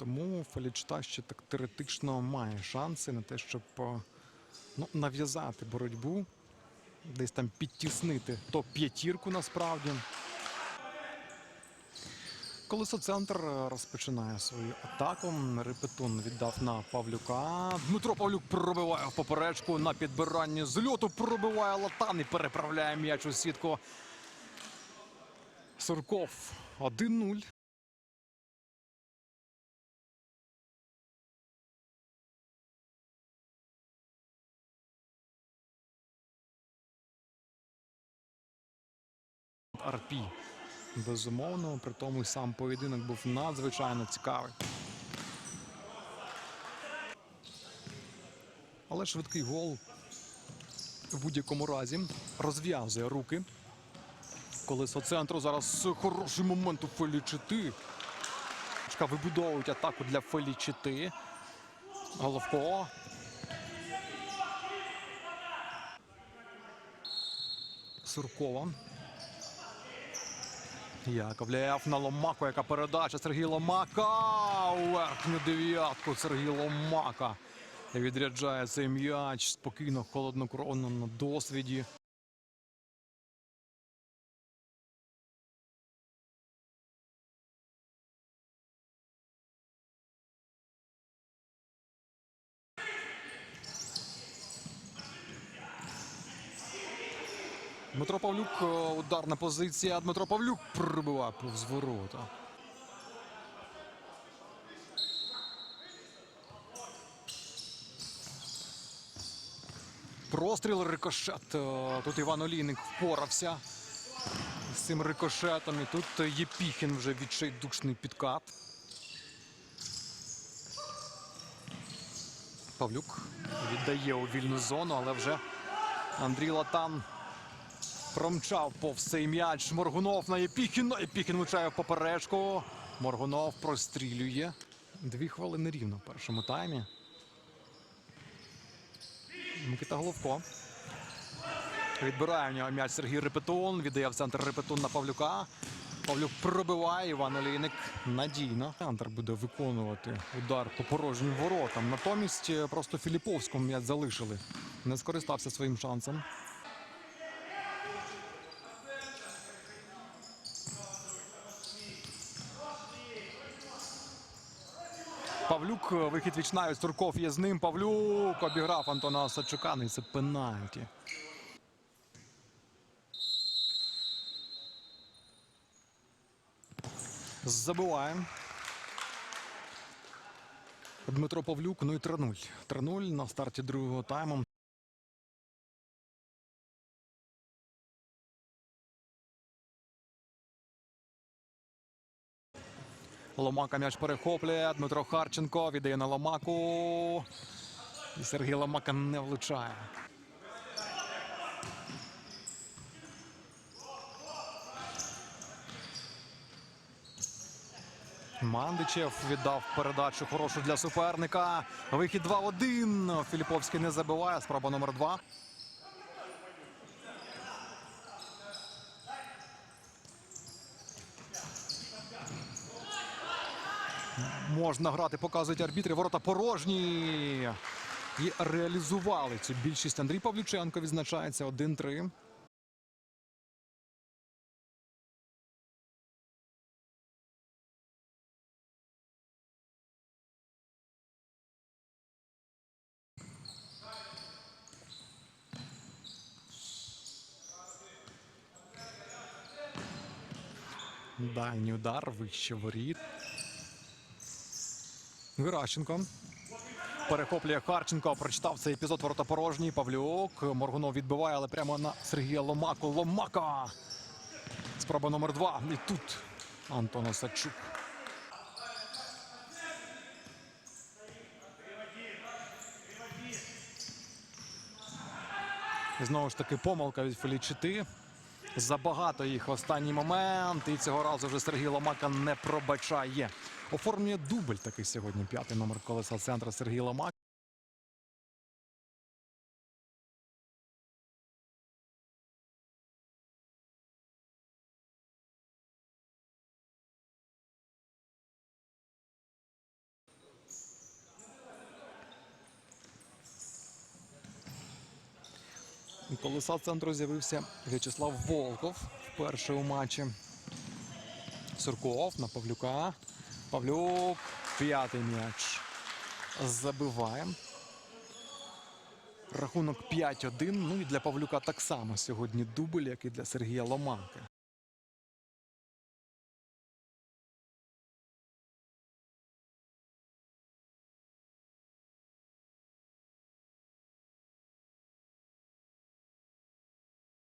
Тому Фелічта ще так теоретично має шанси на те, щоб е, ну, нав'язати боротьбу, десь там підтіснити топ-п'ятірку насправді. Колесо центр е, розпочинає свою атаку. Репетун віддав на Павлюка. Дмитро Павлюк пробиває в поперечку на підбиранні з льоту. Пробиває латан і переправляє м'яч у сітку. Сурков 1-0. Арпі. Безумовно, при тому сам поєдинок був надзвичайно цікавий. Але швидкий гол в будь-якому разі розв'язує руки. Колесо центру зараз хороший момент у Фелічити. Вибудовують атаку для Фелічити. Головко. Суркова. Яковлєв на Ломаку, яка передача Сергій Ломака. Верхню дев'ятку Сергій Ломака. Відряджає цей м'яч спокійно, холоднокровно на досвіді. Дмитро Павлюк, е, ударна позиція. Дмитро Павлюк пробиває повз ворота. Простріл рикошет. Е, Тут Іван Олійник впорався з цим рикошетом. І тут Єпіхін вже відчайдушний підкат. Павлюк віддає у вільну зону, але вже Андрій Латан Промчав повз цей м'яч. Моргунов на Єпіхіна. Єпіхін влучає поперечку. Моргунов прострілює. Дві хвилини рівно в першому таймі. Микита Головко. Відбирає в нього м'яч Сергій Репетун. Віддає в центр Репетун на Павлюка. Павлюк пробиває. Іван Олійник надійно. Центр буде виконувати удар по порожнім воротам. Натомість просто Філіповському м'яч залишили. Не скористався своїм шансом. Павлюк, вихід вихід вічнаю, Турков є з ним. Павлюк обіграв Антона Осадчука. Ну і це пенальті. Забиває. Дмитро Павлюк, ну і 3-0. 3-0 на старті другого тайму. Ломака м'яч перехоплює. Дмитро Харченко віддає на Ломаку. І Сергій Ломака не влучає. Мандичев віддав передачу хорошу для суперника. Вихід 2-1. Філіповський не забиває. Спроба номер 2. Можна грати, показують арбітри. Ворота порожні. І реалізували цю більшість. Андрій Павлюченко відзначається 1-3. Дальній удар, вище воріт. Геращенко. Перехоплює Харченко. Прочитав цей епізод ворота порожній. Павлюк. Моргунов відбиває, але прямо на Сергія Ломаку. Ломака. Спроба номер два. І тут Антон Осадчук. Знову ж таки помилка від Фелічити. Забагато їх в останній момент. І цього разу вже Сергій Ломака не пробачає. Оформлює дубль такий сьогодні. П'ятий номер колеса центра Сергій Ломак. Колеса центру з'явився В'ячеслав Волков вперше у матчі. Сурков на Павлюка. Павлюк. П'ятий м'яч. Забиває. Рахунок 5-1. Ну і для Павлюка так само сьогодні дубль, як і для Сергія Ломанки.